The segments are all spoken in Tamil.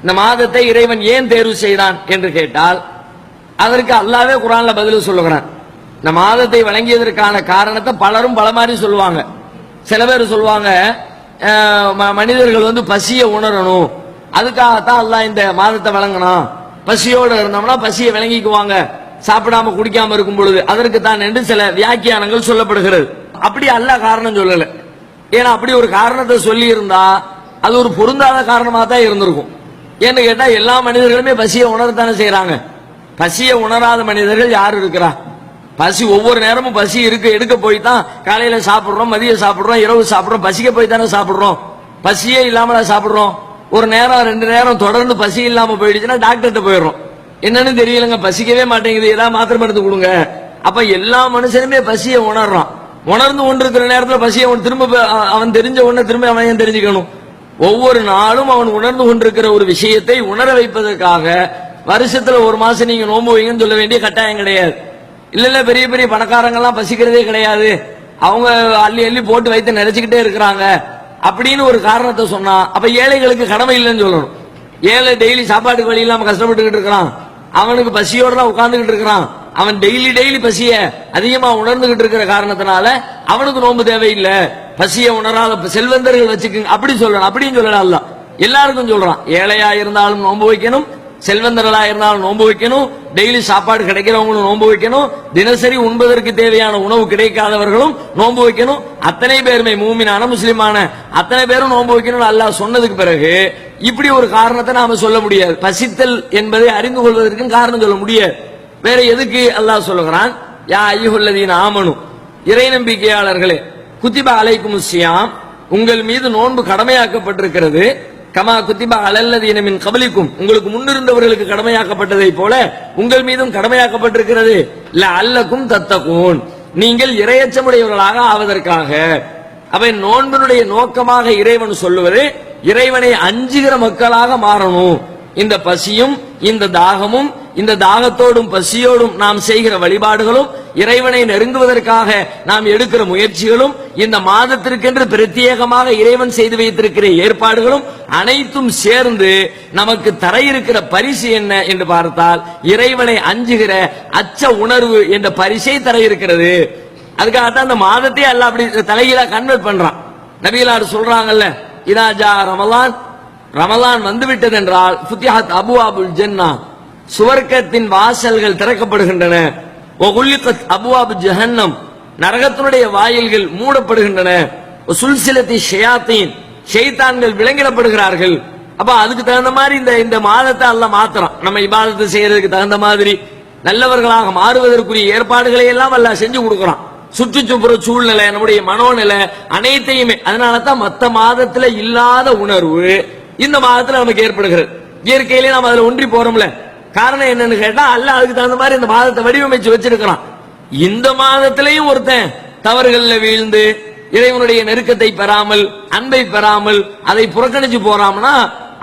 இந்த மாதத்தை இறைவன் ஏன் தேர்வு செய்தான் என்று கேட்டால் அதற்கு அல்லாவே குரான்ல பதில் சொல்லுகிறான். இந்த மாதத்தை வழங்கியதற்கான காரணத்தை பலரும் பல மாதிரி சொல்லுவாங்க. சில பேர் சொல்லுவாங்க ம- மனிதர்கள் வந்து பசியை உணரணும். அதுக்காகத்தான் அல்லாஹ் இந்த மாதத்தை வழங்கணும் பசியோடு இருந்தோம்னா பசியை விளங்கிக்குவாங்க. சாப்பிடாம குடிக்காம இருக்கும் பொழுது அதற்கு தான் என்று சில வியாக்கியானங்கள் சொல்லப்படுகிறது. அப்படி அல்லாஹ் காரணம் சொல்லல. ஏன்னா அப்படி ஒரு காரணத்தை சொல்லி இருந்தா அது ஒரு பொருந்தாத காரணமா தான் இருந்திருக்கும். ஏன்னு கேட்டா எல்லா மனிதர்களுமே பசியை உணரத்தானே செய்யறாங்க பசியை உணராத மனிதர்கள் யார் இருக்கிறா? பசி ஒவ்வொரு நேரமும் பசி இருக்கு எடுக்க போய் தான் காலையில சாப்பிடுறோம் மதியம் சாப்பிடுறோம் இரவு சாப்பிடுறோம் பசிக்க போய் தானே சாப்பிடுறோம். பசியே இல்லாமல சாப்பிடுறோம். ஒரு நேரம் ரெண்டு நேரம் தொடர்ந்து பசி இல்லாம போயிடுச்சுன்னா டாக்டர்கிட்ட போயிடுறோம். என்னன்னு தெரியலங்க பசிக்கவே மாட்டேங்குது. ஏதாவது மாத்திரை மருந்து கொடுங்க. அப்ப எல்லா மனுஷனுமே பசியை உணர்றான். உணர்ந்து கொண்டிருக்கிற நேரத்துல பசியை அவன் திரும்ப அவன் தெரிஞ்ச உடனே திரும்ப அவன் தெரிஞ்சுக்கணும்? ஒவ்வொரு நாளும் அவன் உணர்ந்து கொண்டிருக்கிற ஒரு விஷயத்தை உணர வைப்பதற்காக வருஷத்துல ஒரு மாசம் நீங்க நோன்பு வைங்கன்னு சொல்ல வேண்டிய கட்டாயம் கிடையாது. இல்ல இல்ல பெரிய பெரிய பணக்காரங்கெல்லாம் பசிக்கிறதே கிடையாது. அவங்க அள்ளி அள்ளி போட்டு வைத்து நினைச்சுக்கிட்டே இருக்கிறாங்க. அப்படின்னு ஒரு காரணத்தை சொன்னா அப்ப ஏழைகளுக்கு கடமை இல்லைன்னு சொல்லணும். ஏழை டெய்லி சாப்பாட்டுக்கு வழி இல்லாம கஷ்டப்பட்டுக்கிட்டு இருக்கிறான். அவனுக்கு பசியோட தான் உட்கார்ந்துகிட்டு இருக்கிறான். அவன் டெய்லி டெய்லி பசிய அதிகமா உணர்ந்துகிட்டு இருக்கிற காரணத்தினால அவனுக்கு நோன்பு தேவையில்லை. பசிய உணராத செல்வந்தர்கள் வச்சுக்கோங்க. அப்படி சொல்லணும். அப்படின்னு சொல்லலாம் அல்லாஹ். எல்லாருக்கும் சொல்றான். ஏழையா இருந்தாலும் நோன்பு வைக்கணும். செல்வந்தர்களா இருந்தாலும் நோன்பு வைக்கணும். டெய்லி சாப்பாடு கிடைக்கிறவங்களும் நோன்பு வைக்கணும். தினசரி உண்பதற்கு தேவையான உணவு கிடைக்காதவர்களும் நோன்பு வைக்கணும். அத்தனை பேருமே மூமினான முஸ்லிமான அத்தனை பேரும் நோன்பு வைக்கணும் அல்லாஹ் சொன்னதுக்கு பிறகு இப்படி ஒரு காரணத்தை நாம சொல்ல முடியாது. பசித்தல் என்பதை அறிந்து கொள்வதற்கு காரணம் சொல்ல முடியாது. வேற எதுக்கு அல்லாஹ் சொல்லுகிறான்? யா ஐயுல்லதீன் ஆமனு. இறை நம்பிக்கையாளர்களே குத்திபா அலைக்கும் சியாம் உங்கள் மீது நோன்பு கடமையாக்கப்பட்டிருக்கிறது. கமா குத்திபா அலல்லதீன இனமின் கபலிக்கும் உங்களுக்கு முன்னிருந்தவர்களுக்கு கடமையாக்கப்பட்டதை போல உங்கள் மீதும் கடமையாக்கப்பட்டிருக்கிறது. இல்ல அல்லக்கும் தத்தகூன் நீங்கள் இரையச்சமுடையவர்களாக ஆவதற்காக. அவை நோன்பினுடைய நோக்கமாக இறைவன் சொல்லுவது இறைவனை அஞ்சுகிற மக்களாக மாறணும். இந்த பசியும் இந்த தாகமும் இந்த தாகத்தோடும் பசியோடும் நாம் செய்கிற வழிபாடுகளும் இறைவனை நெருங்குவதற்காக நாம் எடுக்கிற முயற்சிகளும் இந்த மாதத்திற்கென்று பிரத்யேகமாக இறைவன் செய்து வைத்திருக்கிற ஏற்பாடுகளும் அனைத்தும் சேர்ந்து நமக்கு தர இருக்கிற பரிசு என்ன என்று பார்த்தால் இறைவனை அஞ்சுகிற அச்ச உணர்வு என்ற பரிசை தர இருக்கிறது. அதுக்காகத்தான் அந்த மாதத்தை அல்ல அப்படி தலைகீழா கன்வெர்ட் பண்றான். நபிகளார் சொல்றாங்கல்ல இதாஜா ரமலான். ரமலான் வந்து விட்டது என்றால் ஃபுத்திஹத் அபு அபுல் ஜென்னா. சுவர்க்கத்தின் வாசல்கள் திறக்கப்படுகின்றன. அபுவாபு ஜஹன்னம் நரகத்தினுடைய வாயில்கள் மூடப்படுகின்றன. சுல்சிலத்தி ஷயாத்தீன் ஷெய்தான்கள் விளங்கிடப்படுகிறார்கள் அப்ப அதுக்கு தகுந்த மாதிரி இந்த இந்த மாதத்தை அல்ல மாத்திரம் நம்ம இபாதத்தை செய்யறதுக்கு தகுந்த மாதிரி நல்லவர்களாக மாறுவதற்குரிய ஏற்பாடுகளை எல்லாம் அல்ல செஞ்சு கொடுக்குறான். சுற்றுச்சுப்புற சூழ்நிலை நம்முடைய மனோநிலை அனைத்தையுமே. அதனால தான் மத்த மாதத்துல இல்லாத உணர்வு இந்த மாதத்துல நமக்கு ஏற்படுகிறது. இயற்கையிலே நாம் அதுல ஒன்றி போறோம்ல. காரணம் என்னன்னு கேட்டா அல்ல அதுக்கு தகுந்த மாதிரி இந்த மாதத்தை வடிவமைச்சு வச்சிருக்கிறான். இந்த மாதத்திலையும் ஒருத்தன் தவறுகள்ல வீழ்ந்து இறைவனுடைய நெருக்கத்தை பெறாமல் அன்பை பெறாமல் அதை புறக்கணிச்சு போறாம்னா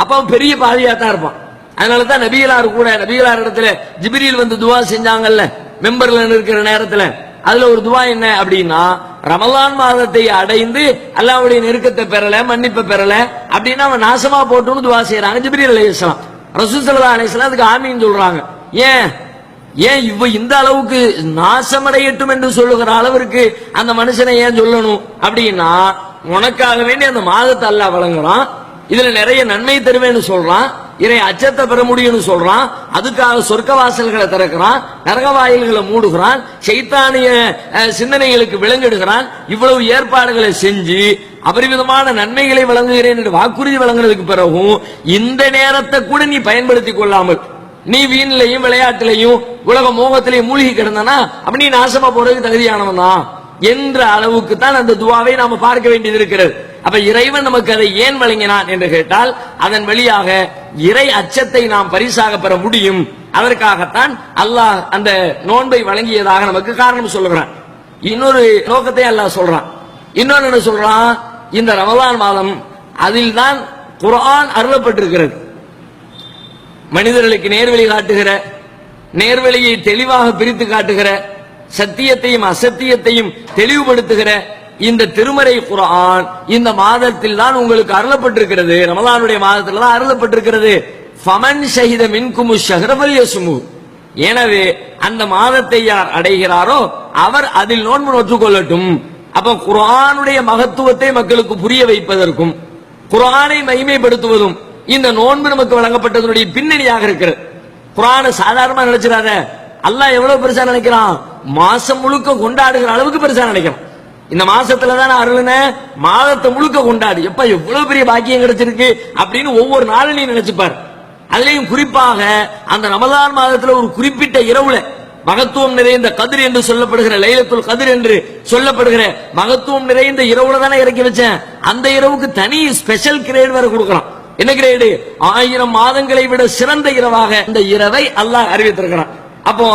அப்ப பெரிய பாதியா தான் இருப்பான். அதனாலதான் நபிகளார் கூட நபிகளார் இடத்துல ஜிபிரியில் வந்து துவா செஞ்சாங்கல்ல மெம்பர்ல இருக்கிற நேரத்துல. அதுல ஒரு துவா என்ன அப்படின்னா ரமலான் மாதத்தை அடைந்து அல்லாவுடைய நெருக்கத்தை பெறல மன்னிப்பை பெறல அப்படின்னா அவன் நாசமா போட்டுன்னு துவா செய்யறாங்க ஜிப்ரீல் அலைஹிஸ்ஸலாம் ரசூல் ஸல்லல்லாஹு அலைஹி அதுக்கு ஆமீன் சொல்றாங்க. ஏன்? ஏன் இவ இந்த அளவுக்கு நாசமடையட்டும் என்று சொல்லுகிற அளவிற்கு அந்த மனுஷனை ஏன் சொல்லணும்? அப்படின்னா உனக்காக வேண்டி அந்த மாதத்தை அல்ல வழங்குறான். இதுல நிறைய நன்மை தருவேன்னு சொல்றான். இறை அச்சத்தை பெற முடியும்னு சொல்றான். அதுக்காக சொர்க்க வாசல்களை திறக்கிறான். நரக வாயில்களை மூடுகிறான். சைத்தானிய சிந்தனைகளுக்கு விலங்கிடுகிறான். இவ்வளவு ஏற்பாடுகளை செஞ்சு அபரிமிதமான நன்மைகளை வழங்குகிறேன் என்று வாக்குறுதி வழங்குறதுக்கு பிறகும் இந்த நேரத்தை கூட நீ பயன்படுத்திக் கொள்ளாமல் நீ வீணிலையும் விளையாட்டுலையும் உலக மோகத்திலையும் மூழ்கி கிடந்தனா அப்படி நீ நாசமா போறதுக்கு தகுதியானவன் தான் என்ற அளவுக்கு தான் அந்த துவாவை நாம பார்க்க வேண்டியது இருக்கிறது. அப்ப இறைவன் நமக்கு அதை ஏன் வழங்கினான் என்று கேட்டால் அதன் வழியாக இறை அச்சத்தை நாம் பரிசாக பெற முடியும். அதற்காகத்தான் அல்லாஹ் அந்த நோன்பை வழங்கியதாக நமக்கு காரணம் சொல்லுகிறான். இன்னொரு நோக்கத்தை அல்லாஹ் சொல்றான். இன்னொன்னு என்ன சொல்றான்? இந்த ரமலான் மாதம் அதில் தான் குரான் அருளப்பட்டிருக்கிறது. மனிதர்களுக்கு நேர்வழி காட்டுகிற நேர்வழியை தெளிவாக பிரித்து காட்டுகிற சத்தியத்தையும் அசத்தியத்தையும் தெளிவுபடுத்துகிற இந்த திருமறை குரான் இந்த மாதத்தில் தான் உங்களுக்கு அருளப்பட்டிருக்கிறது. ரமலானுடைய மாதத்தில் தான் அருளப்பட்டிருக்கிறது. ஃபமன் ஷஹித மின்குமு ஷஹரவல் யசுமு எனவே அந்த மாதத்தை யார் அடைகிறாரோ அவர் அதில் நோன்பு நோற்றுக்கொள்ளட்டும். அப்ப குரானுடைய மகத்துவத்தை மக்களுக்கு புரிய வைப்பதற்கும் குரானை மகிமைப்படுத்துவதும் இந்த நோன்பு நமக்கு வழங்கப்பட்டதனுடைய பின்னணியாக இருக்கிறது. குரான சாதாரணமா நினைச்சிடாத. அல்லாஹ் எவ்வளவு பெருசா நினைக்கிறான்? மாசம் முழுக்க கொண்டாடுகிற அளவுக்கு பெருசா நினைக்கிறான். இந்த மாசத்துல தான் அருள்ன? மாதத்தை முழுக்க கொண்டாடு. எப்ப எவ்வளவு பெரிய பாக்கியம் கிடைச்சிருக்கு அப்படின்னு ஒவ்வொரு நாளும் நீ நினைச்சுப்பார். அதுலயும் குறிப்பாக அந்த ரமதான் மாதத்துல ஒரு குறிப்பிட்ட இரவுல மகத்துவம் நிறைந்த கதிர் என்று சொல்லப்படுகிற லைலத்துல் கதிர் என்று சொல்லப்படுகிற மகத்துவம் நிறைந்த இரவுல தானே இறக்கி வச்சேன். அந்த இரவுக்கு தனி ஸ்பெஷல் கிரேட் வரை கொடுக்கலாம் என்ன கிரேடு ஆயிரம் மாதங்களை விட சிறந்த இரவாக இந்த இரவை அல்லாஹ் அறிவித்திருக்கிறான். அப்போ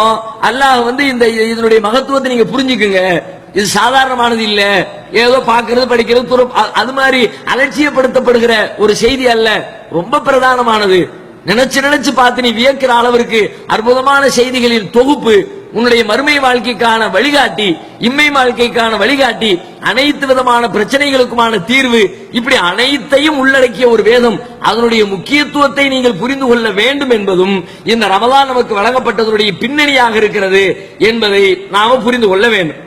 அல்லாஹ் வந்து இந்த இதனுடைய மகத்துவத்தை நீங்க புரிஞ்சுக்குங்க. இது சாதாரணமானது இல்ல. ஏதோ பாக்குறது படிக்கிறது அது மாதிரி அலட்சியப்படுத்தப்படுகிற ஒரு செய்தி அல்ல. ரொம்ப பிரதானமானது. நினைச்சு நினைச்சு பார்த்து நீ வியக்கிற அளவிற்கு அற்புதமான செய்திகளின் தொகுப்பு உன்னுடைய மறுமை வாழ்க்கைக்கான வழிகாட்டி இம்மை வாழ்க்கைக்கான வழிகாட்டி அனைத்து விதமான பிரச்சனைகளுக்குமான தீர்வு இப்படி அனைத்தையும் உள்ளடக்கிய ஒரு வேதம் அதனுடைய முக்கியத்துவத்தை நீங்கள் புரிந்து கொள்ள வேண்டும் என்பதும் இந்த ரமலான் நமக்கு வழங்கப்பட்டதனுடைய பின்னணியாக இருக்கிறது என்பதை நாம புரிந்து கொள்ள வேண்டும்.